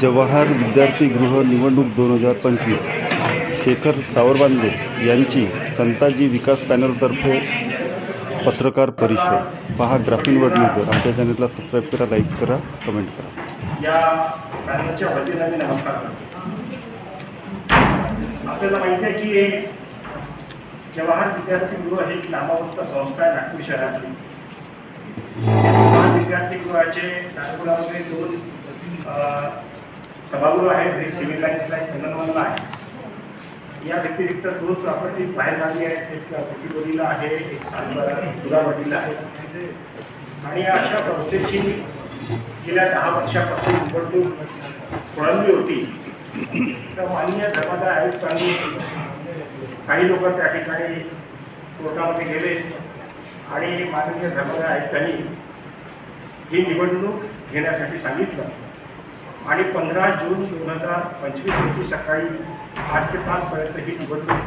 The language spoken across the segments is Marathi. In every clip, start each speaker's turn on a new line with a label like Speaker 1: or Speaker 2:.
Speaker 1: जवाहर विद्यार्थी गृह निवडणूक दोन हजार पंचवीस. शेखर सावरबांदे यांची संताजी विकास पॅनलतर्फे पत्रकार परिषद. पहा ग्राफिन वर्ड न्यूजर आमच्या चॅनलला सबस्क्राईब करा लाईक करा कमेंट करा.
Speaker 2: या आपल्याला माहिती आहे की एक जवाहर विद्यार्थी गृह ही एक नामावंत संस्था आहे नागपूर शहरातली. जवाहर विद्यार्थी गृहाचे नागपुरामध्ये दोन सभागृह आहे एक सिव्हिल लाईन्सला आहे. या व्यतिरिक्त दोन प्रॉपर्टी बाहेर झाली आहेत. एक कुटीबोरीला आहे एक सुरावडीला आहे. आणि अशा संस्थेची गेल्या दहा वर्षापासून निवडणूक खोळंबली होती. तर माननीय धर्मादाय आयुक्तांनी काही लोक त्या ठिकाणी कोर्टामध्ये गेले. आणि माननीय धर्मादाय आयुक्तांनी ही निवडणूक घेण्यासाठी सांगितलं. आणि पंधरा जून दोन हजार पंचवीस रोजी सकाळी आठ ते पाचपर्यंत ही निवडणूक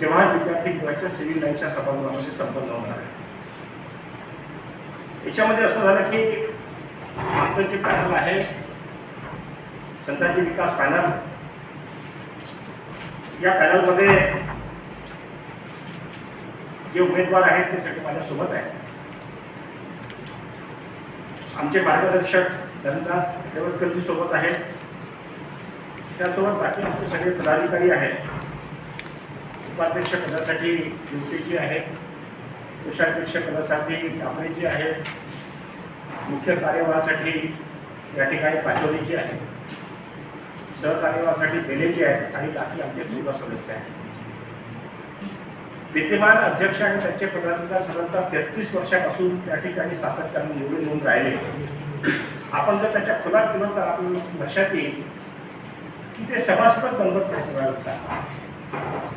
Speaker 2: जेव्हा विद्यार्थी गृहाच्या सिव्हिल लाईनच्या सभागृहामध्ये संपन्न होणार आहे याच्यामध्ये असं झालं की आमचं जे पॅनल आहे संताजी विकास पॅनल या पॅनलमध्ये जे उमेदवार आहेत ते सगळे माझ्यासोबत आहेत. आमचे मार्गदर्शक धनदास देवतकरजी सोबत आहेत त्यासोबत बाकी आमचे सगळे पदाधिकारी आहेत. उपाध्यक्ष पदासाठी युवतीजी आहे. कोषाध्यक्ष पदासाठी कांबळेजी आहेत मुख्य कार्यवाहासाठी या ठिकाणी पाचोलीची आहेत सहकार्यवाहासाठी बेलेची आहेत आणि बाकी आमचे चौदा सदस्य आहेत. विद्यमान अध्यक्ष आणि त्यांचे पदाधिकार साधारणतः तेहतीस वर्षापासून त्या ठिकाणी सातत्याने निवडून येऊन राहिले. आपण जर त्याच्या खोलात गेलो तर आपण लक्षात येईल की ते सभासद बनवत नाही सगळ्या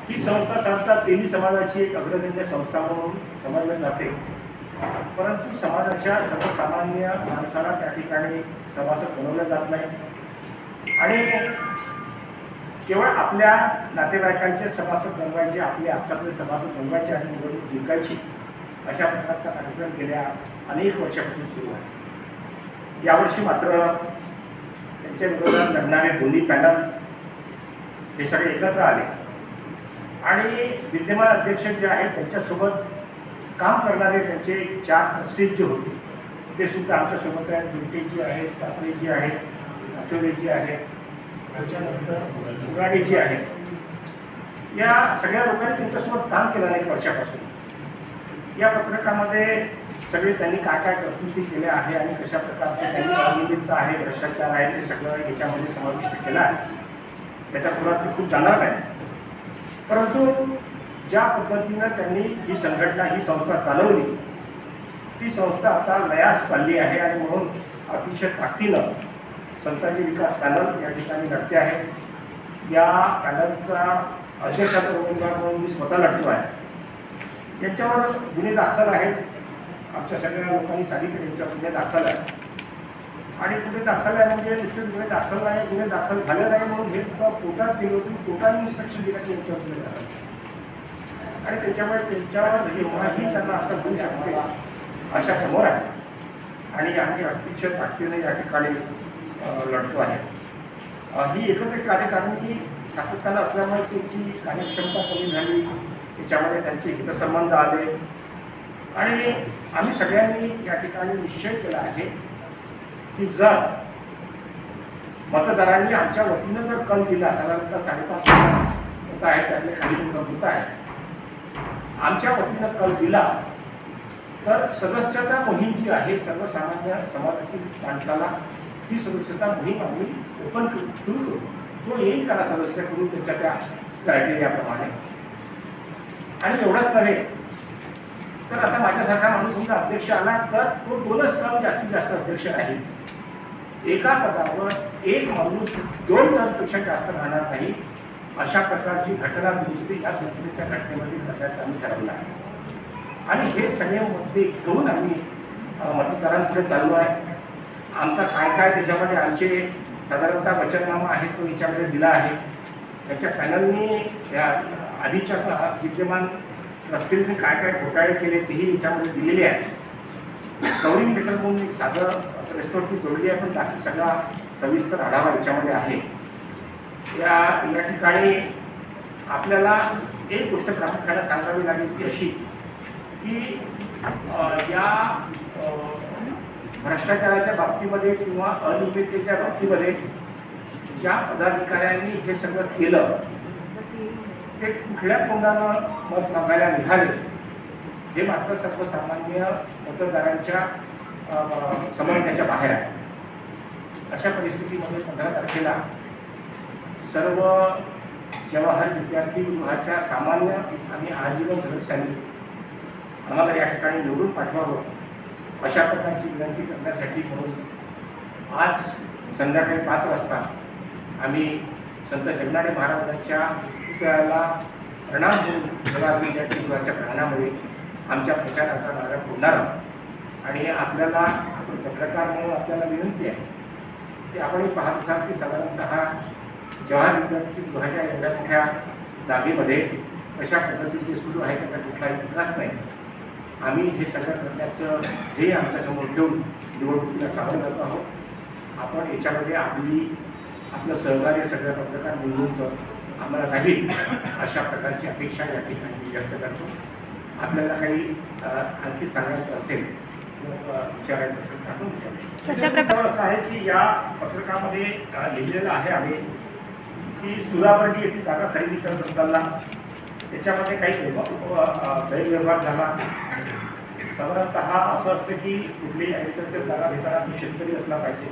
Speaker 2: ही संस्था साधारणतः तिन्ही समाजाची एक अग्रगण्य संस्था म्हणून समजले जाते. परंतु समाजाच्या सर्वसामान्य माणसाला त्या ठिकाणी सभासद बनवलं जात नाही. आणि केवळ आपल्या नातेवाईकांचे सभासद बनवायचे आपले आपसातले सभासद बनवायचे आणि निवडणूक जिंकायची अशा प्रकारचा कार्यक्रम गेल्या अनेक वर्षापासून सुरू आहे. यावर्षी मात्र त्यांच्या विरोधात लढणारे दोन्ही पॅनल हे सगळे एकत्र आले. आणि विद्यमान अध्यक्ष जे आहेत त्यांच्यासोबत काम करणारे त्यांचे चार ट्रस्टीज जे होते ते सुद्धा आमच्यासोबत आहेत. दुर्टेजी आहेत कापरेजी आहेत आचोरेजी आहेत. त्याच्यानंतर उराडेजी आहेत या सगळ्या लोकांनी त्यांच्यासोबत काम केलं आहे एक वर्षापासून. या पत्रकामध्ये सगळे त्यांनी काय काय प्रकृती केल्या आहे आणि कशा प्रकारचे त्यांनी अनियमित आहे भ्रष्टाचार आहे ते सगळं याच्यामध्ये समाविष्ट केलं आहे. त्याच्या पुरात ते खूप जाणार नाही. परंतु ज्या पद्धतीनं त्यांनी ही संघटना ही संस्था चालवली ती संस्था आता लयास चालली आहे आणि म्हणून अतिशय ताकदीनं संतांची विकास पॅनल या ठिकाणी लढते आहे. या पॅनलचा अध्यक्षाचा उमेदवार म्हणून मी स्वतः लढतो आहे. यांच्यावर गुन्हे दाखल आहेत. आमच्या सगळ्या लोकांनी सांगितलं यांच्या गुन्हे दाखल आहे आणि गुन्हे दाखल आहे म्हणजे निश्चित गुन्हे दाखल नाही गुन्हे दाखल झाले नाही म्हणून हे पोटात कोर्टात गेले होते कोर्टाने इन्स्ट्रक्शन दिला की यांच्यावर गुन्हे दाखल आणि त्याच्यामुळे त्यांच्यावर जेव्हाही त्यांना आता होऊ शकते अशा समोर आहे. आणि आम्ही अतिशय ताकदीने या ठिकाणी लढतो आहे. ही एकच एक कार्यकारिणी सातत्यानं असल्यामुळे त्यांची कार्यक्षमता कमी झाली. त्याच्यामध्ये त्यांचे हितसंबंध आले. आणि आम्ही सगळ्यांनी या ठिकाणी निश्चय केला आहे की जर मतदारांनी आमच्या वतीनं जर कल दिला साधारणतः साडेपाच होत आहे त्यातले खाली लोक होत आहे आमच्या वतीनं कल दिला तर सदस्यता मोहीम जी आहे सर्वसामान्य समाजातील माणसाला ही सदस्यता मोहीम आम्ही ओपन करू सुरू करू. जो येईल त्याला सदस्य करून त्याच्या त्या क्रायटेरियाप्रमाणे आणि एवढंच नव्हे तर आता माझ्यासारखा माणूस तुमचा अध्यक्ष आला तर तो दोनच काम जास्तीत जास्त अध्यक्ष आहे एका पदावर एक माणूस दोन टर्मपेक्षा जास्त राहणार नाही अशा प्रकारची घटना दुरुस्ती या संस्थेच्या घटनेमध्ये करण्याचं आम्ही ठरवलं आहे. आणि हे सगळे मुद्दे घेऊन आम्ही मतदारांकडे चालू आहे. आमचा काय काय त्याच्यामध्ये आमचे साधारणतः वचननामा आहे तो याच्यामध्ये दिला आहे. त्याच्या पॅनलनी या आधीच्या विद्यमान रस्त्यांनी काय काय घोटाळे केले तेही याच्यामध्ये दिलेले आहे गौरी मेटल म्हणून एक साधं रेस्टॉरंटची जोडली आहे पण बाकी सगळा सविस्तर आढावा याच्यामध्ये आहे. या या ठिकाणी आपल्याला एक गोष्ट प्रामुख्याने सांगावी लागेल ती अशी की या भ्रष्टाचाराच्या बाबतीमध्ये किंवा अनियमिततेच्या बाबतीमध्ये ज्या पदाधिकाऱ्यांनी हे सगळं केलं ते कुठल्या तोंडानं मत मागायला निघाले हे मात्र सर्वसामान्य मतदारांच्या समन्वयाच्या बाहेर आहे. अशा परिस्थितीमध्ये पंधरा तारखेला सर्व जवाहर विद्यार्थी गृहाच्या सामान्य आणि आजीवन सदस्यांनी आम्हाला या ठिकाणी निवडून पाठवावं. अशा प्रकारची विनंती करण्यासाठी म्हणून आज संध्याकाळी पाच वाजता आम्ही संत जगनाडे महाराजांच्या पुतळ्याला प्रणाम म्हणून जवाहर विद्यार्थी गृहाच्या आमच्या प्रचाराचा नारा होणार आहोत. आणि आपल्याला आपण पत्रकार म्हणून आपल्याला विनंती आहे की आपण पाहत असाल की साधारणतः जवाहर विद्यार्थी गृहाच्या एवढ्या मोठ्या जागेमध्ये कशा पद्धतीने सुरू आहे त्याचा कुठलाही विकास नाही. आम्ही हे सगळं करण्याचं ध्येय आमच्यासमोर ठेवून निवडणुकीला सामोरं जात आहोत. आपण याच्यामध्ये आपली आपलं सहकार्य सगळ्या पत्रकार बंधूंचं आम्हाला राहील अशा प्रकारची अपेक्षा या ठिकाणी व्यक्त करतो. आपल्याला काही आणखी सांगायचं असेल विचारायचं असेल तर आपण विचारू असं आहे की या पत्रकामध्ये लिहिलेलं आहे आम्ही की सुराबर्डी येथील जागा खरेदी करत असताना त्याच्यामध्ये काही गैरव्यवहार झाला. साधारणतः असं असतं की कुठलीही ॲग्रिकल्चर जागा घेताना तो शेतकरी असला पाहिजे.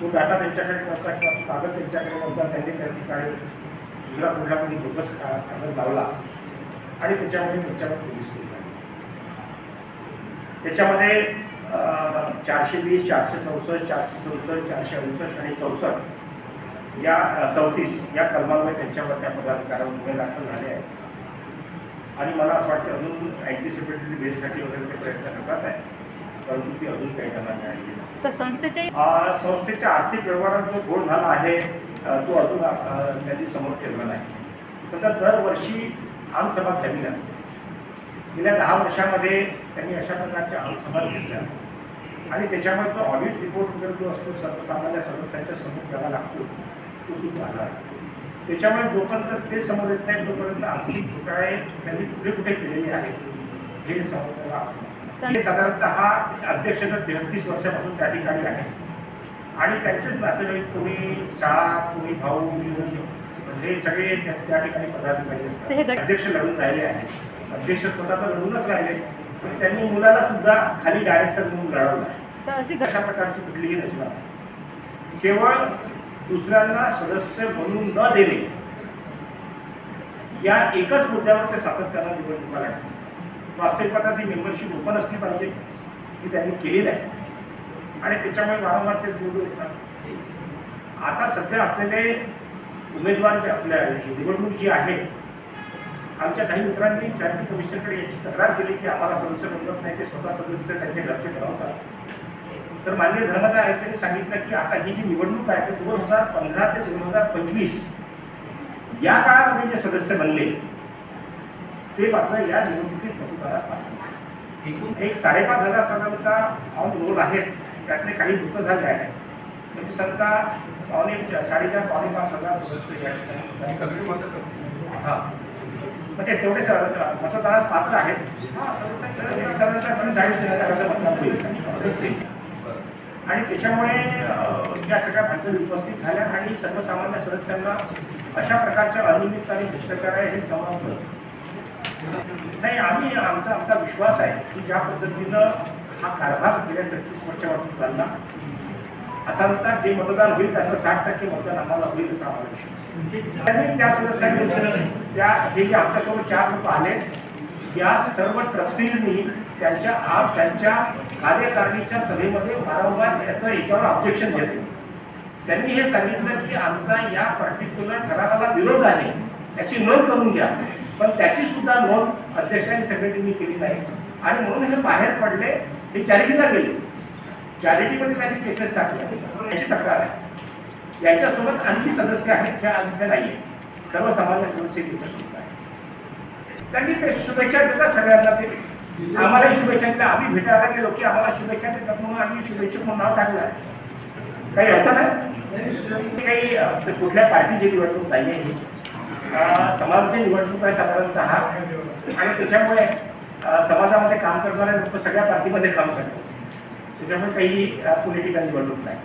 Speaker 2: तो डाटा त्यांच्याकडे नसता किंवा तो कागद त्यांच्याकडे नव्हता त्यांनी त्या ठिकाणी दुसरा कुठला कोणी बोगस कागद लावला आणि त्याच्यामध्ये त्यांच्यावर पोलीस केस झाली त्याच्यामध्ये चारशे वीस चारशे चौसष्ट चारशे चौसष्ट चारशे अडुसष्ट आणि चौसष्ट या चौतीस या कलमांमध्ये त्यांच्यावर त्या पदाधिकाऱ्यावर गुन्हे दाखल झाले आहेत. आणि मला असं वाटतं अजून अँटिसिपेटरी बेलसाठी वगैरे ते प्रयत्न करतात आहे. परंतु ती अजून काही त्यांना
Speaker 3: तर संस्थेच्या
Speaker 2: संस्थेच्या आर्थिक व्यवहारात जो घोळ झाला आहे तो अजून त्यांनी समोर ठेवला नाही. सध्या दरवर्षी आमसभा घ्यावी लागते गेल्या दहा वर्षामध्ये त्यांनी अशा प्रकारच्या आमसभा घेतल्या. आणि त्याच्यामुळे तो ऑडिट रिपोर्ट वगैरे जो असतो सर्वसामान्य सदस्यांच्या समोर द्यावा लागतो तो सुद्धा आला आहे. त्याच्यामुळे जोपर्यंत ते समोर येत नाही तोपर्यंत आर्थिक घोटाळे त्यांनी कुठे कुठे केलेले आहेत हे समोर हे साधारणतः अध्यक्ष तर तेहतीस वर्षापासून त्या ठिकाणी आहे. आणि त्यांचेच नातेवाईक कोणी शाळा कोणी भाऊ कोणी हे सगळे त्या ठिकाणी पदाधिकारी
Speaker 3: हे
Speaker 2: असतात अध्यक्ष लढून राहिले आहेत. अध्यक्ष स्वतः तर लढूनच राहिले. पण त्यांनी मुलाला सुद्धा खाली डायरेक्टर म्हणून लढवलं आहे.
Speaker 3: अशी
Speaker 2: प्रकारची कुठलीही रचना. केवळ दुसऱ्यांना सदस्य बनून न देणे. या एकच मुद्द्यावर ते सातत्यानं निवडणुका लढतात वास्तविक ती मेंबरशिप ओपन असली पाहिजे ही त्यांनी केलेली आहे. आणि त्याच्यामुळे वारंवार तेच निवडून येतात. आता सध्या असलेले उमेदवार जे आपल्या निवडणूक जी आहे आमच्या काही मित्रांनी चॅरिटी कमिशनरकडे याची तक्रार केली की आम्हाला सदस्य बनवत नाही ते स्वतः सदस्य त्यांचे घरचे ठरवतात. तर माननीय धर्मदाय आयुक्तांनी सांगितलं की आता ही जी निवडणूक आहे ते दोन हजार पंधरा ते दोन हजार पंचवीस या काळामध्ये जे सदस्य बनले ते मात्र या निवडणुकीत पाठवले
Speaker 4: एकूण
Speaker 2: एक साडेपाच हजार साधारणतः ऑन रोल आहेत त्यातले काही मृत झाले आहेत म्हणजे समजा पावणे साडेचार पावणे पाच हजार सदस्य या ठिकाणी. हा म्हणजे तेवढे मतदारास पात्र आहेत हा, साधारणतः साधारणतः चाळीस हजाराचं मतदान होईल आणि त्याच्यामुळे या सगळ्या पद्धती उपस्थित झाल्या आणि सर्वसामान्य सदस्यांना अशा प्रकारच्या अनियमित आणि भ्रष्टाचार आहे हे समजलं नाही आम्ही आमचा आमचा विश्वास आहे की ज्या पद्धतीनं हा कारभार गेल्या तेहतीस वर्षापासून चालला. असा म्हणतात जे मतदान होईल त्याचं साठ टक्के मतदान आम्हाला होईल असा आम्हाला विश्वास त्यांनी त्या सदस्यांनी त्या हे जे आमच्यासोबत चार लोक आले या सर्व ट्रस्टींनी त्यांच्या आप त्यांच्या कार्यकारिणीच्या सभेमध्ये वारंवार याचं याच्यावर ऑब्जेक्शन घेतले. त्यांनी हे सांगितलं की आमचा या पर्टिक्युलर ठरावाला विरोध आहे त्याची नोंद करून घ्या. पण त्याची सुद्धा नोंद अध्यक्षांनी सेक्रेटरीनी केली नाही. आणि म्हणून हे बाहेर पडले हे चॅरिटीला गेले. चॅरिटीमध्ये त्यांनी केसेस टाकले. याची तक्रार आहे. यांच्यासोबत आणखी सदस्य आहेत त्या आणखी नाही आहेत सर्वसामान्य सदस्य तिथे सुद्धा आहे त्यांनी ते शुभेच्छा देतात सगळ्यांना ते. आम्हाला शुभेच्छा. दिल्या आम्ही भेटायला गेलो की आम्हाला शुभेच्छा देतात म्हणून आम्ही शुभेच्छा म्हणून नाव टाकलं. आहे? काही असं नाही काही कुठल्या पार्टीची निवडणूक नाही आहे? समाजाची निवडणूक आहे साधारणतः. आणि त्याच्यामुळे समाजामध्ये काम करणारे लोक सगळ्या पार्टीमध्ये काम करतात. त्याच्यामुळे काही पॉलिटिकल निवडणूक नाही.